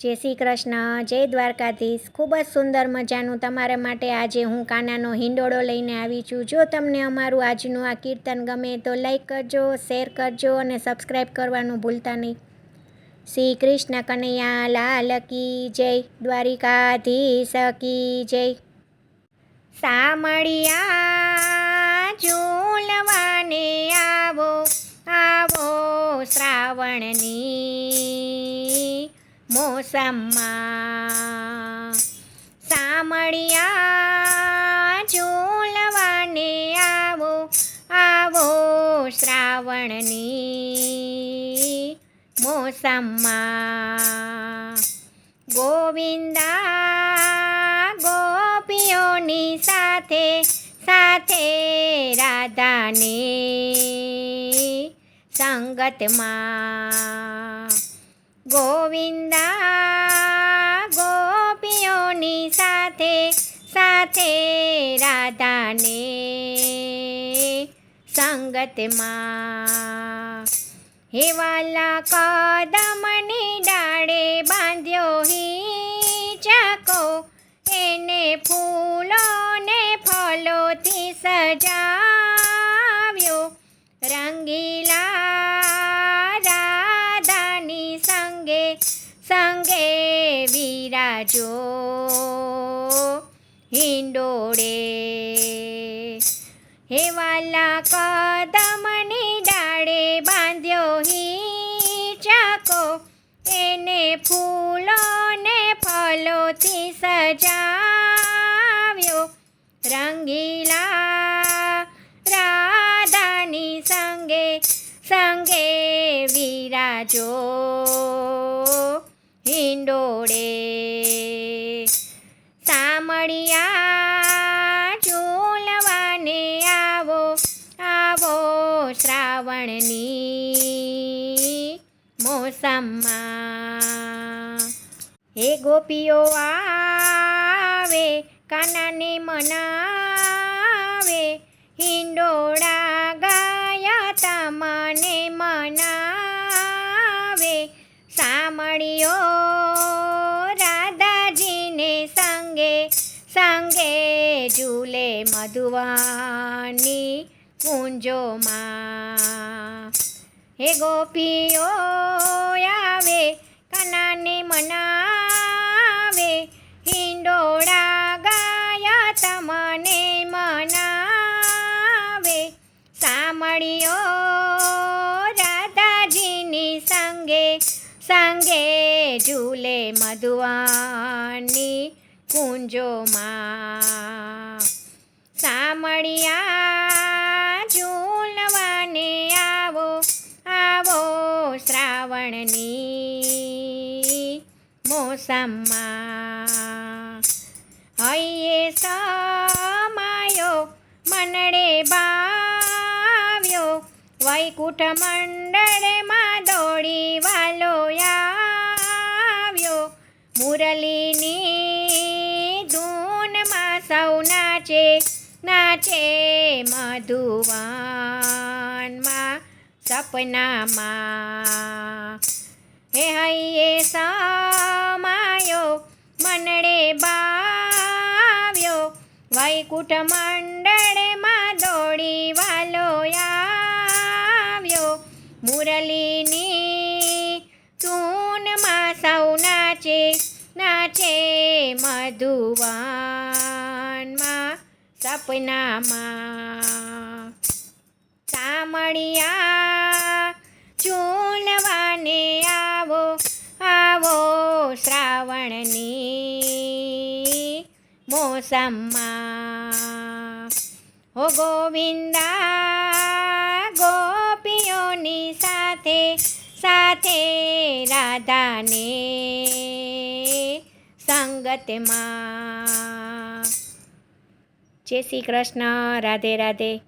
જય શ્રી કૃષ્ણ, જય દ્વારકાધીશ. ખૂબ જ સુંદર મજાનું તમારા માટે આજે હું કાનાનો હિંડોળો લઈને આવી છું. જો તમને અમારું આજનું આ કીર્તન ગમે તો લાઈક કરજો, શેર કરજો અને સબસ્ક્રાઈબ કરવાનું ભૂલતા નહીં. શ્રી કૃષ્ણ કનૈયા લાલ કી જય, દ્વારિકાધીશ કી જય. સામળિયા ઝૂલવાને આવો આવો શ્રાવણની મોસમમાં સામળિયા ઝૂલવાને આવો આવો શ્રાવણની મોસમમાં. ગોવિંદા ગોપીઓની સાથે સાથે રાધાને સંગતમાં ગોવિંદા, ગોપીઓની સાથે સાથે રાધાને સંગતમાં હેવાલા કદમને ડાળે બાંધ્યો હી ચાકો એને ફૂલો ને ફલોથી સજાવ્યો, રંગીલા વિરાજો હિંડોળે. હેવાલા કદમની ડાળે બાંધ્યો હિચકો એને ફૂલો ને ફલોથી સજાવ્યો. રંગીલા રાધાની સંગે સંગે વિરાજો. મોસમમાં હે ગોપીઓ, આવે, કાનાને મનાવે. હિંડોળા ગાયા તમને મનાવે. સામળિયો રાધાજીને સંગે સંગે ઝૂલે મધુવાની કુંજોમાં હે ગોપીઓ, આવે, કનાને મનાવે. હિંડોળા ગાયા તમને મનાવે. સામળિયો રાધાજીની સંગે સંગે ઝૂલે મધુવાની કુંજોમાં. સામળિયા ઝૂલવાને શ્રાવણની મોસમમાં. હૈયે સમાયો મનડે બાવ્યો વૈકુંઠ મંડળમાં દોડી વાલો આવ્યો. મુરલીની ધૂનમાં સૌ નાચે નાચે મધુવનમાં સપનામાં હે હૈયે સામાયો, મનડે બાવ્યો. વૈકુંઠ મંડળમાં દોડી વાલો આવ્યો. મુરલીની ધૂનમાં સૌ નાચે નાચે મધુવાનમાં. સપનામાં સામળિયા ચૂનવાને આવો આવો શ્રાવણની મોસમમાં. હો ગોવિંદા, ગોપીઓની સાથે સાથે રાધાને સંગતમાં. જય શ્રી કૃષ્ણ, રાધે રાધે.